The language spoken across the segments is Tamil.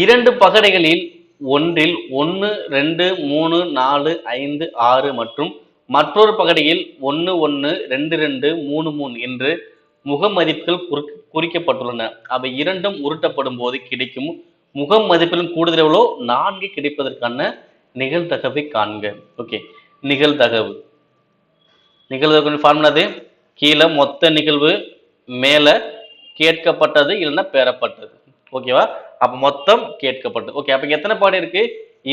இரண்டு பகடைகளில் ஒன்றில் ஒன்று ரெண்டு மூணு நாலு ஐந்து ஆறு மற்றும் மற்றொரு பகடையில் ஒன்று ஒன்று ரெண்டு ரெண்டு மூணு மூணு என்று முக மதிப்புகள் குறிக்கப்பட்டுள்ளன. அவை இரண்டும் உருட்டப்படும் போது கிடைக்கும் முக மதிப்பிலும் கூடுதல் எவ்வளோ? நான்கு கிடைப்பதற்கான நிகழ்தகவை காண்க. ஓகே. நிகழ்தகவு. நிகழ்தகவு ஃபார்முலா அது? கீழே மொத்த நிகழ்வு மேலே கேட்கப்பட்டது இல்லைன்னா பெறப்பட்டது. ஓகேவா அப்ப மொத்தம் கேட்கப்பட்டது. ஓகே அப்ப எத்தனை பகடை இருக்கு?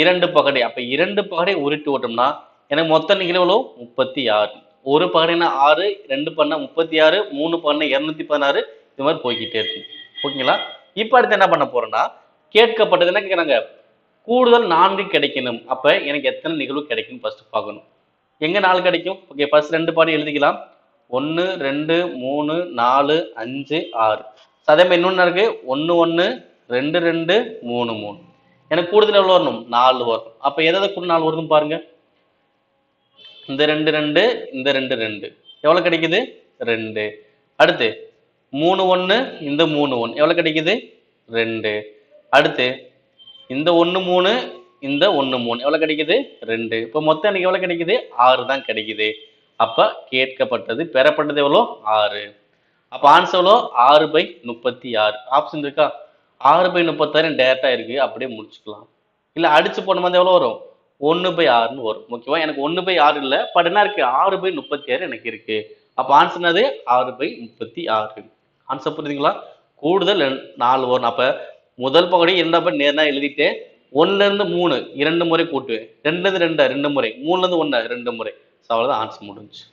இரண்டு பகடை. அப்ப இரண்டு பகடை உருட்டி ஓட்டோம்னா எனக்கு மொத்த நிகழ்வு முப்பத்தி ஆறு. ஒரு பகடைனா ஆறு ரெண்டு பண்ண முப்பத்தி ஆறு மூணு பண்ண இருநூத்தி பதினாறு. இது மாதிரி போய்கிட்டே இருக்கு. ஓகேங்களா இப்ப அடுத்து என்ன பண்ண போறோம்னா கேட்கப்பட்டது என்ன கேட்குறாங்க கூடுதல் நான்கு கிடைக்கணும். அப்ப எனக்கு எத்தனை நிகழ்வு கிடைக்கும் ஃபர்ஸ்ட் பார்க்கணும். எங்க நாலு கிடைக்கும்? ஓகே ஃபர்ஸ்ட் ரெண்டு பாடம் எழுதிக்கலாம். ஒன்று ரெண்டு மூணு நாலு அஞ்சு ஆறு. அதே மாதிரி இன்னொன்று இருக்குது ஒன்று ஒன்று ரெண்டு ரெண்டு மூணு மூணு. எனக்கு கூடுதல் எவ்வளோ வரணும்? நாலு வரணும். அப்போ எதை கூட நாலு வருதுன்னு பாருங்கள் இந்த ரெண்டு ரெண்டு இந்த ரெண்டு ரெண்டு. எவ்வளோ கிடைக்குது? ரெண்டு. அடுத்து மூணு ஒன்று இந்த மூணு ஒன்று எவ்வளோ கிடைக்குது? ரெண்டு. அடுத்து இந்த ஒன்று மூணு இந்த ஒன்று மூணு. எவ்வளோ கிடைக்குது? ரெண்டு. இப்போ மொத்தம் எனக்கு எவ்வளோ கிடைக்குது? ஆறு தான் கிடைக்குது. அப்போ கேட்கப்பட்டது பெறப்பட்டது எவ்வளோ ஆறு. அப்போ ஆன்சர் எவ்வளோ ஆறு பை முப்பத்தி ஆறு. ஆப்ஷன் இருக்கா? ஆறு பை முப்பத்தாயிரம் டேரெக்டாக இருக்குது அப்படியே முடிச்சுக்கலாம். இல்லை அடிச்சு போன மாதிரி எவ்வளோ வரும்? ஒன்று பை ஆறுன்னு வரும். ஓகேவா எனக்கு ஒன்று பை ஆறு இல்லை பட் என்ன இருக்குது ஆறு பை முப்பத்தி ஆறு எனக்கு இருக்குது அப்போ ஆன்சர் என்னது? ஆறு பை முப்பத்தி ஆறு. ஆன்சர் புரியுதுங்களா? கூடுதல் நாலு வரும். அப்போ முதல் பகுதி இரண்டாம் படி நேர்னா எழுதிட்டு ஒன்றுலேருந்து மூணு இரண்டு முறை கூட்டுவேன் ரெண்டுலேருந்து ரெண்டு ரெண்டா ரெண்டு முறை. மூணுலேருந்து ஒன்று ரெண்டு முறை. ஸோ அவ்வளோதான் ஆன்சர் முடிஞ்சு